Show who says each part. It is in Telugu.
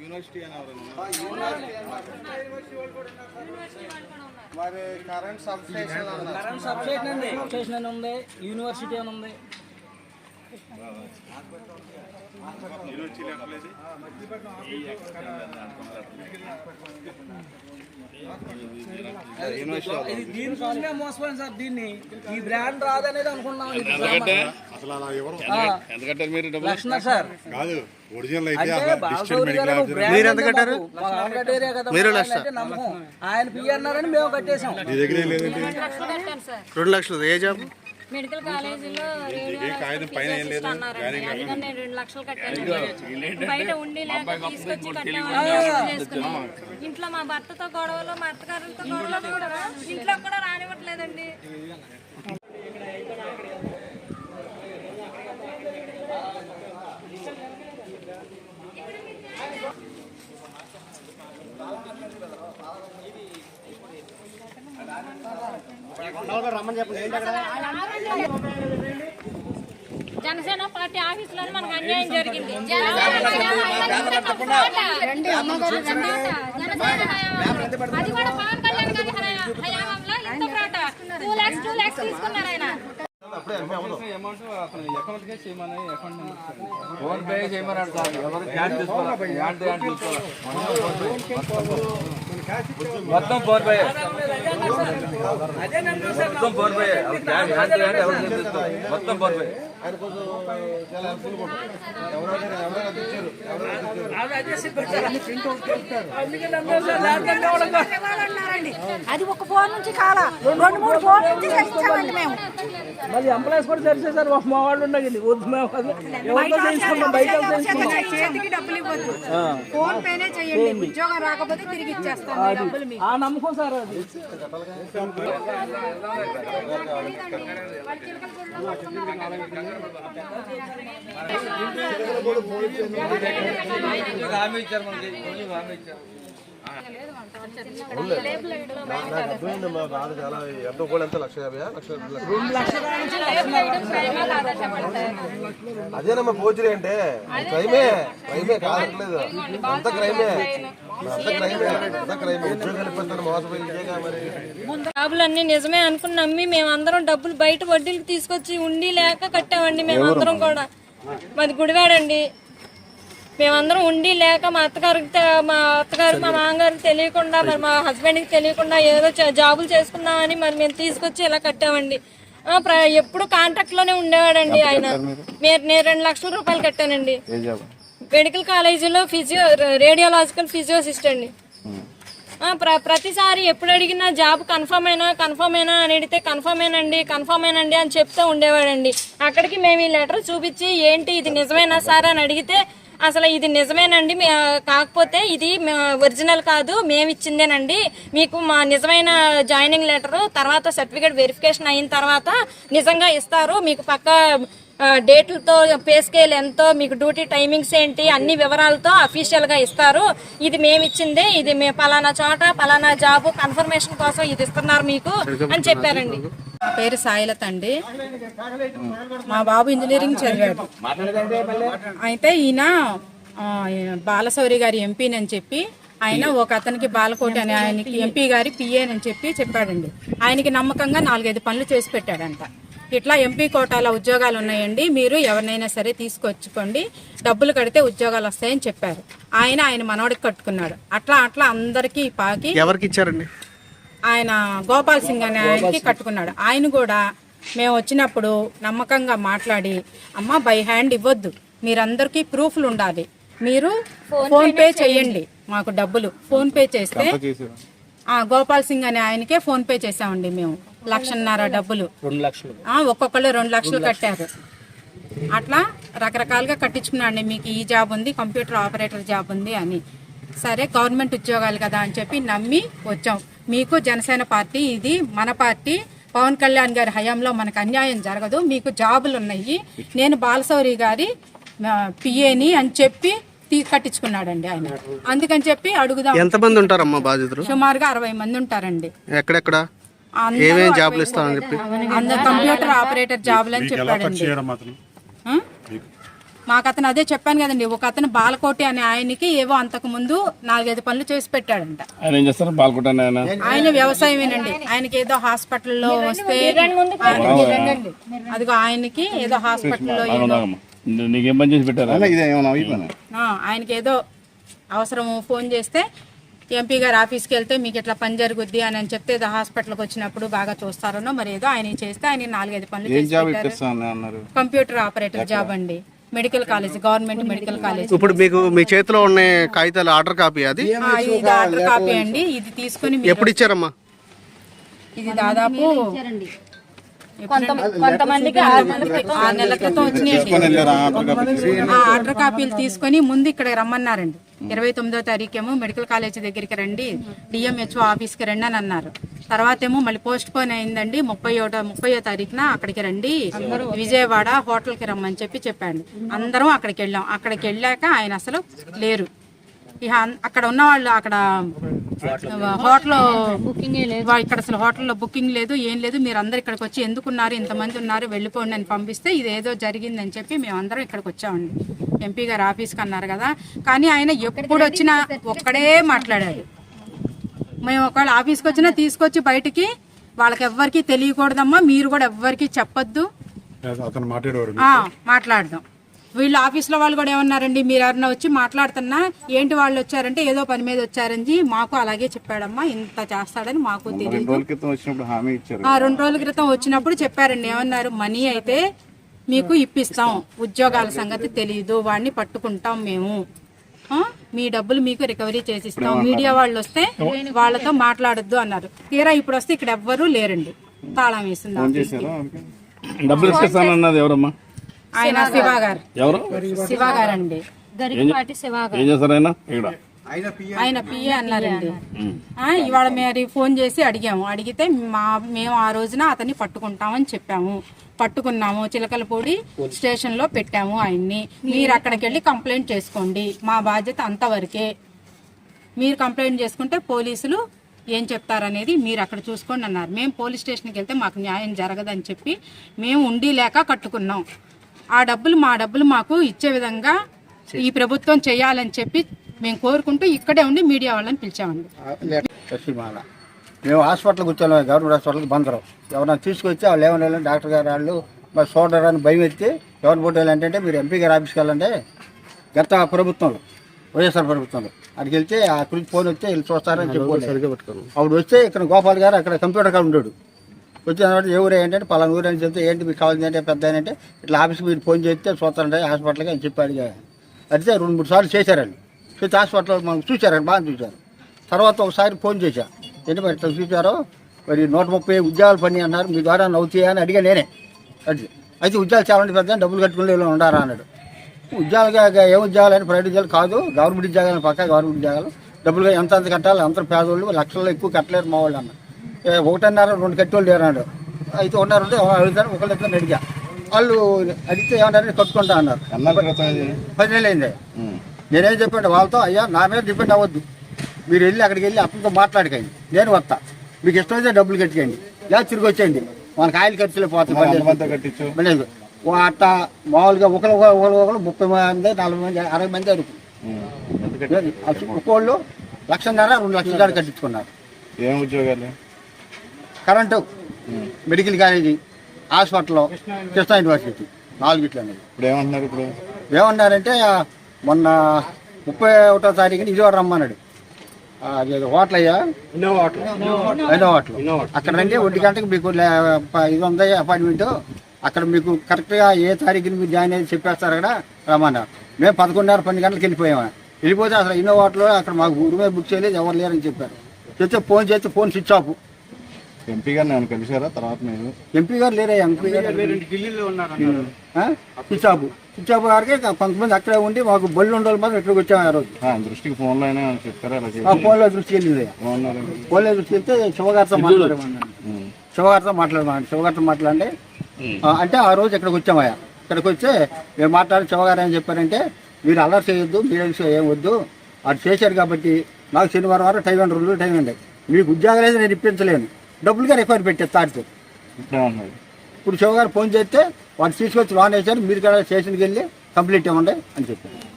Speaker 1: యూనివర్సిటీ మరి కరెంట్ సబ్స్టేషన్ అన్నారు.
Speaker 2: కరెంట్ ఉంది స్టేషన్ అని ఉంది. యూనివర్సిటీ అని ఉంది. దీనికోసమే మోసపోయింది సార్ దీన్ని. ఈ బ్రాండ్ రాదనేది అనుకున్నాం
Speaker 3: అసలు అలా ఎవరు?
Speaker 4: మీరు
Speaker 2: లక్షణ సార్.
Speaker 3: కాదు ఒరిజినల్
Speaker 2: ఆయన అంటే నమ్మకం. ఆయన పి అన్నారని మేము కట్టేసాం
Speaker 1: రెండు లక్షలు ఏ జాబ్?
Speaker 5: మెడికల్ కాలేజీలో నేను రెండు లక్షలు కట్టాను బయట ఉండి లేక తీసుకొచ్చి ఇంట్లో మా భర్తతో గొడవలు మా అత్తగారులతో గొడవలు కూడా ఇంట్లో కూడా రానివ్వట్లేదండి. జనసేన పార్టీ ఆఫీసులో మనకు అన్యాయం జరిగింది. అది కూడా పవన్ కళ్యాణ్ గారి హయా- హయాంలో ఇంత టూ లాక్స్ టూ లాక్స్ తీసుకున్నారు? ఆయన
Speaker 4: ఫోన్ పే చేయమన్నాడు సార్. ఎవరు క్యాష్ తీసుకోవాలి హ్యాండ్ టు హ్యాండ్ తీసుకోవాలి మొత్తం ఫోన్ పే మొత్తం PhonePe hand to hand ఎవరు తీసుకోవాలి మొత్తం ఫోన్ పే
Speaker 1: ఆయన కొంచెం చాలా హెల్ప్ఫుల్ ఉంటుంది ఎవరైనా ఎవరైనా తెచ్చారు ఎవరైనా తెచ్చారు
Speaker 6: అన్నారండి అది ఒక ఫోన్ నుంచి కాలా రెండు మూడు ఫోన్ నుంచి చేయించామండి మేము
Speaker 2: మళ్ళీ ఎంప్లాయీస్ కూడా తెలిసేసారు ఒక మా వాళ్ళు ఉండగండి వద్దు మేము అది ఎవరితో చేయించుకున్నాం బయట చేయించుకున్నాం
Speaker 6: చేతికి డబ్బులు ఇవ్వద్దు. ఫోన్ పేనే చేయండి. ఉద్యోగం రాకపోతే తిరిగి ఇచ్చేస్తాం మీ డబ్బులు మీకు.
Speaker 2: ఆ నమ్మకం సార్ అది.
Speaker 4: హామీ ఇచ్చారు మనకి. కొంచెం హామీ ఇచ్చారు.
Speaker 1: నాకు అర్థమైంది మా బాధ చాలా ఎంత కూడా ఎంత లక్ష యాభై లక్ష అదేనమ్మా పోచురీ అంటే క్రైమే క్రైమే కాదట్లేదు అంత క్రైమే అంత క్రైమే అంత క్రైమే ఉద్యోగాలు ఇప్పిస్తాను మోసపోయి
Speaker 5: జాబులన్నీ నిజమే అనుకుని నమ్మి మేమందరం డబ్బులు బయట వడ్డీలకు తీసుకొచ్చి ఉండి లేక కట్టామండి మేమందరం కూడా. మాది గుడివాడండి. మేమందరం ఉండి లేక మా అత్తగారికి మా అత్తగారికి మా మామగారికి తెలియకుండా మరి మా హస్బెండ్కి తెలియకుండా ఏదో జాబులు చేసుకున్నామని మరి మేము తీసుకొచ్చి ఇలా కట్టామండి. ఎప్పుడు కాంట్రాక్ట్లోనే ఉండేవాడండి ఆయన. మీరు? నేను రెండు లక్షల రూపాయలు కట్టానండి. మెడికల్ కాలేజీలో ఫిజియో రేడియోలాజికల్ ఫిజియోసిస్ట్ అండి. ప్ర ప్రతిసారి ఎప్పుడు అడిగినా జాబ్ కన్ఫర్మ్ అయినా కన్ఫర్మ్ అయినా అని అడిగితే కన్ఫర్మ్ అయినండి కన్ఫర్మ్ అయినండి అని చెప్తూ ఉండేవాడండి. అక్కడికి మేము ఈ లెటర్ చూపించి ఏంటి ఇది నిజమేనా సార్? అని అడిగితే అసలు ఇది నిజమేనండి. కాకపోతే ఇది ఒరిజినల్ కాదు మేము ఇచ్చిందేనండి మీకు మా నిజమైన జాయినింగ్ లెటర్ తర్వాత సర్టిఫికేట్ వెరిఫికేషన్ అయిన తర్వాత నిజంగా ఇస్తారు. మీకు పక్క డేట్లతో పే స్కేల్ ఎంతో మీకు డ్యూటీ టైమింగ్స్ ఏంటి అన్ని వివరాలతో అఫీషియల్గా ఇస్తారు. ఇది మేము ఇది మే పలానా చోట పలానా జాబ్ కన్ఫర్మేషన్ కోసం ఇది ఇస్తున్నారు మీకు అని చెప్పారండి.
Speaker 6: నా పేరు సాయిలత అండి. మా బాబు ఇంజనీరింగ్ చదివాడు. అయితే ఈయన బాలశౌరి గారి ఎంపీనని చెప్పి ఆయన ఒక అతనికి బాలకోటి అని ఆయనకి ఎంపీ గారి పిఏనని చెప్పి చెప్పాడండి. ఆయనకి నమ్మకంగా నాలుగైదు పనులు చేసి పెట్టాడంట. ఇట్లా ఎంపీ కోటాల ఉద్యోగాలు ఉన్నాయండి. మీరు ఎవరినైనా సరే తీసుకొచ్చుకోండి. డబ్బులు కడితే ఉద్యోగాలు వస్తాయని చెప్పారు. ఆయన ఆయన మనవడికి కట్టుకున్నాడు. అట్లా అట్లా అందరికీ పాకి
Speaker 1: ఎవరికి ఇచ్చారండి?
Speaker 6: ఆయన గోపాల్ సింగ్ అనే ఆయనకి కట్టుకున్నాడు. ఆయన కూడా మేము వచ్చినప్పుడు నమ్మకంగా మాట్లాడి అమ్మ బై హ్యాండ్ ఇవ్వద్దు. మీరందరికీ ప్రూఫ్లు ఉండాలి. మీరు ఫోన్ పే చేయండి. మాకు డబ్బులు. ఫోన్ పే చేస్తే ఆ గోపాల్ సింగ్ అనే ఆయనకే ఫోన్ పే చేసామండి మేము. లక్షన్నర డబ్బులు.
Speaker 2: రెండు లక్షలు.
Speaker 6: ఆ, ఒక్కొక్కళ్ళు రెండు లక్షలు కట్టారు. అట్లా రకరకాలుగా కట్టించుకున్నాండి. మీకు ఈ జాబ్ ఉంది కంప్యూటర్ ఆపరేటర్ జాబ్ ఉంది అని. సరే గవర్నమెంట్ ఉద్యోగాలు కదా అని చెప్పి నమ్మి వచ్చాం. మీకు జనసేన పార్టీ ఇది మన పార్టీ. పవన్ కళ్యాణ్ గారి హయాంలో మనకు అన్యాయం జరగదు. మీకు జాబులు ఉన్నాయి. నేను బాలశౌరి గారి పిఏని అని చెప్పి తీ కట్టించుకున్నాడండి ఆయన. అందుకని చెప్పి అడుగుదాం.
Speaker 1: ఎంతమంది ఉంటారమ్మా బాధితులు?
Speaker 6: సుమారుగా అరవై మంది ఉంటారండి.
Speaker 1: ఎక్కడెక్కడ? జాబులు ఇస్తామని చెప్పి?
Speaker 6: అందరు కంప్యూటర్ ఆపరేటర్ జాబులు అని చెప్పాడండి? మాకు? అతను అదే చెప్పాను కదండి. ఒక అతను బాలకోటి అనే ఆయనకి ఏవో అంతకు ముందు నాలుగైదు పనులు చేసి పెట్టాడంట.
Speaker 7: ఆయన ఏం చేస్తారు? బాల్కొట్టాను ఆయన?
Speaker 6: ఆయన వ్యవసాయమేనండి. ఆయనకి ఏదో హాస్పిటల్లో వస్తే అదిగో ఆయనకి ఏదో హాస్పిటల్లో ఏదో
Speaker 7: అవునాగమ్మా. నీ- నీకేం పని చేసి పెట్టారా?
Speaker 3: ఇదే ఏమైనా అయిపోయినా?
Speaker 6: ఆ, ఆయనకి ఏదో అవసరం ఫోన్ చేస్తే ఎంపీ గారు ఆఫీస్కి వెళ్తే మీకు ఇట్లా పని జరుగుద్ది అని అని చెప్తే ఏదో హాస్పిటల్కి వచ్చినప్పుడు బాగా చూస్తారనో మరి ఏదో ఆయన చేస్తే ఆయన నాలుగైదు పనులు కంప్యూటర్ ఆపరేటర్ జాబ్ అండి. Medical college government medical college.
Speaker 8: ఇప్పుడు మీకు మీ చేతిలో ఉన్న కాగితాలు ఆర్డర్ కాపీ అది?
Speaker 6: ఇది ఆర్డర్ కాపీ అండి. ఇది తీసుకుని మీరు-
Speaker 8: ఎప్పుడు ఇచ్చారమ్మా?
Speaker 6: ఇది దాదాపు కొంతమందికి ఆరు నెలల క్రితం వచ్చినాయండి ఆ ఆర్డర్ కాపీలు తీసుకొని ముందు ఇక్కడ రమ్మన్నారండి. ఇరవై తొమ్మిదో తారీఖేమో మెడికల్ కాలేజ్ దగ్గరికి రండి డిఎంహెచ్ఓ ఆఫీస్కి రండి అని అన్నారు. తర్వాత ఏమో మళ్ళీ పోస్ట్ పోన్ అయిందండి. ముప్పై ఒకటో ముప్పయో తారీఖున అక్కడికి రండి విజయవాడ హోటల్కి రమ్మని చెప్పి చెప్పాడు. అందరం అక్కడికి వెళ్ళాం. అక్కడికి వెళ్ళాక ఆయన అసలు లేరు. ఇక అక్కడ ఉన్న వాళ్ళు అక్కడ హోటల్ బుకింగ్ ఇక్కడ అసలు హోటల్లో బుకింగ్ లేదు ఏం లేదు. మీరు అందరు ఇక్కడికి వచ్చి ఎందుకున్నారు ఇంతమంది ఉన్నారు వెళ్ళిపోండి అని పంపిస్తే ఇది ఏదో జరిగిందని చెప్పి మేమందరం ఇక్కడికి వచ్చామండి. ఎంపీ గారు ఆఫీస్కి అన్నారు కదా. కానీ ఆయన ఎప్పుడు వచ్చినా ఒక్కడే మాట్లాడాడు. మేము ఒకవేళ ఆఫీస్కి వచ్చినా తీసుకొచ్చి బయటికి వాళ్ళకి ఎవ్వరికి తెలియకూడదమ్మా మీరు కూడా ఎవ్వరికి చెప్పొద్దు. మాట్లాడదాం. వీళ్ళు ఆఫీస్లో వాళ్ళు కూడా ఏమన్నారండి? మీరు ఎవరన్నా వచ్చి మాట్లాడుతున్నా ఏంటి వాళ్ళు వచ్చారంటే ఏదో పని మీద వచ్చారని మాకు అలాగే చెప్పాడమ్మా ఇంత చేస్తాడని మాకు తెలియదు రెండు రోజుల క్రితం వచ్చినప్పుడు చెప్పారండి ఏమన్నారు? మనీ అయితే మీకు ఇప్పిస్తాం ఉద్యోగాల సంగతి తెలియదు వాడిని పట్టుకుంటాం మేము. మీ డబ్బులు మీకు రికవరీ చేసిస్తాం. మీడియా వాళ్ళు వస్తే వాళ్ళతో మాట్లాడొద్దు అన్నారు. తీరా ఇప్పుడు వస్తే ఇక్కడ ఎవ్వరూ లేరండి. తాళం వేసింది.
Speaker 7: డబ్బులు ఎవరమ్మా?
Speaker 6: ఆయన శివ గారు
Speaker 7: ఎవరు?
Speaker 6: శివ గారండి
Speaker 5: గరికపాటి శివ
Speaker 7: ఏం చేస్తారు ఆయన? ఇక్కడ.
Speaker 6: ఆయన పిఏ అన్నారండి. ఆ, ఇవాళ మరి ఫోన్ చేసి అడిగాము. అడిగితే మా మేము ఆ రోజున అతన్ని పట్టుకుంటామని చెప్పాము. పట్టుకున్నాము చిలకలపూడి స్టేషన్లో పెట్టాము ఆయన్ని. మీరు అక్కడికి వెళ్ళి కంప్లైంట్ చేసుకోండి. మా బాధ్యత అంతవరకే. మీరు కంప్లైంట్ చేసుకుంటే పోలీసులు ఏం చెప్తారనేది మీరు అక్కడ చూసుకోండి అన్నారు. మేము పోలీస్ స్టేషన్కి వెళ్తే మాకు న్యాయం జరగదని చెప్పి మేము ఉండి లేక కట్టుకున్నాం. ఆ డబ్బులు మా డబ్బులు మాకు ఇచ్చే విధంగా ఈ ప్రభుత్వం చేయాలని చెప్పి మేము కోరుకుంటూ ఇక్కడే ఉండి మీడియా వాళ్ళని పిలిచామండి.
Speaker 9: శశిమాల. మేము హాస్పిటల్కి వచ్చాము గవర్నమెంట్ హాస్పిటల్కి బందరం. ఎవరైనా తీసుకొచ్చి వాళ్ళు ఏమన్నా డాక్టర్ గారు వాళ్ళు మరి చూడరు అని భయం ఎత్తి ఎవరిని పోటీ అంటే మీరు ఎంపీ గారి ఆఫీస్కి వెళ్ళండి. గత ప్రభుత్వంలో వైఎస్ఆర్ ప్రభుత్వంలో. అక్కడికి వెళ్తే ఆ గురించి ఫోన్ వస్తే వీళ్ళు చూస్తారని చెప్పి అప్పుడు వస్తే ఇక్కడ గోపాల్ గారు అక్కడ కంప్యూటర్ కాడ ఉన్నాడు వచ్చిన తర్వాత ఏ ఊరు ఏంటంటే పలానా ఊరు అని చెప్తే ఏంటి మీకు కావాల్సింది అంటే పెద్ద అంటే ఇట్లా ఆఫీస్కి మీరు ఫోన్ చేస్తే చూస్తారంటే హాస్పిటల్కి అని చెప్పి అడిగా అడిగితే రెండు మూడు సార్లు చేశారండి. చూస్తే హాస్పిటల్ మనం చూశారండి బాగా చూశారు. తర్వాత ఒకసారి ఫోన్ చేశా. ఏంటి మరి ఇట్లా చూశారో? మరి నూట ముప్పై ఉద్యోగాలు పని అన్నారు మీ ద్వారా నవ్వుతాయా అని అడిగా నేనే. అడిగి అయితే ఉద్యోగాలు చాలా పెద్ద డబ్బులు కట్టుకునే ఉండారా అన్నాడు. ఉద్యోగాలు ఏ ఉద్యోగాలు అని ప్రైవేట్ ఉద్యోగాలు కాదు గవర్నమెంట్ ఉద్యోగాలు పక్క గవర్నమెంట్ ఉద్యోగాలు. డబ్బులు ఎంత అంత కట్టాలి అంత పేదోళ్ళు లక్షల్లో ఎక్కువ కట్టలేరు మా వాళ్ళు అన్నారు. ఒకటిన్నర రెండు కట్టేవాళ్ళు లేరు అన్నాడు అయితే ఉన్నారు అంటే అడుగుతారు ఒకళ్ళు ఇద్దరు అడిగా. వాళ్ళు అడిగితే ఏమన్నారు కట్టుకుంటా అన్నారు. పది నెలలు అయింది. నేనేం చెప్పాను వాళ్ళతో అయ్యా నా మీద డిపెండ్ అవ్వద్దు. మీరు వెళ్ళి అక్కడికి వెళ్ళి అతనితో మాట్లాడకండి. నేను వస్తా. మీకు ఇష్టమైతే డబ్బులు కట్టుకోండి. లేదా తిరిగి వచ్చేయండి. మనకి ఆయిల్ ఖర్చులు. ఓ అట్ట మామూలుగా ఒకరు ఒకరు ఒకరు ముప్పై మంది నలభై మంది అరవై మంది అరుకు. ఒక్కోళ్ళు లక్షన్నర రెండు లక్షల కట్టించుకున్నారు.
Speaker 3: ఏం ఉద్యోగాలు?
Speaker 9: Current medical college hospital Krishna university నాలుగిట్లు అనేది
Speaker 3: ఇప్పుడు ఏమంటున్నారు ఇప్పుడు?
Speaker 9: ఏమన్నారంటే మొన్న ముప్పై ఒకటో తారీఖున ఇదివాడ రమ్మన్నాడు. అది హోటల్ అయ్యా? ఐదో హోటల్. అక్కడ రండి ఒంటి గంటకి మీకు ఇది ఉంది అపాయింట్మెంట్? అక్కడ మీకు కరెక్ట్గా ఏ తారీఖున మీరు జాయిన్ అయ్యి చెప్పేస్తారు అక్కడ రమ్మన్నారు. మేము పదకొండున్నర పన్నెండు గంటలకు వెళ్ళిపోయాము వెళ్ళిపోతే అసలు ఇన్నో హోటల్ అక్కడ మాకు ఊరి మీద బుక్ చేయలేదు ఎవరు లేరని చెప్పారు. చెప్తే ఫోన్ చేస్తే ఫోన్ స్విచ్ ఆఫ్.
Speaker 3: ఎంపీ గారిని ఏమైనా కలిసారా తర్వాత మీరు?
Speaker 9: ఎంపీ గారు లేరే ఎంపీ గారు ఆఫ్ గారికి కొంతమంది అక్కడే ఉండి మాకు బళ్ళు ఉండాలి మాత్రం ఇక్కడికి వచ్చాము ఆ రోజు.
Speaker 3: ఆ, దృష్టికి ఫోన్లో అయినా చెప్తారా చేసి
Speaker 9: ఫోన్లో దృష్టి వెళ్ళింది. ఫోన్లో దృష్టి వెళ్తే శివగారితో మాట్లాడమన్నాను శివగారితో మాట్లాడమన్నాను శివగారితో మాట్లాడండి అంటే ఆ రోజు ఇక్కడికి వచ్చామయ్యా ఇక్కడికి వచ్చి మేము మాట్లాడి శివగారు ఏం చెప్పారంటే మీరు అల్లరి చేయొద్దు మీడియమ్స్ ఏం వద్దు. అది చేశారు కాబట్టి నాకు శనివారం వారం టైం అండి రెండు టైం అండి మీకు ఉద్యోగాలు అయితే నేను ఇప్పించలేను. డబ్బులుగా రిక్వైర్ పెట్టే తాడితే ఇప్పుడు శివగారు ఫోన్ చేస్తే వాడు తీసుకొచ్చి లోన్ వేశారు మీరు కూడా స్టేషన్కి వెళ్ళి కంప్లీట్ ఇవ్వండి అని చెప్పారు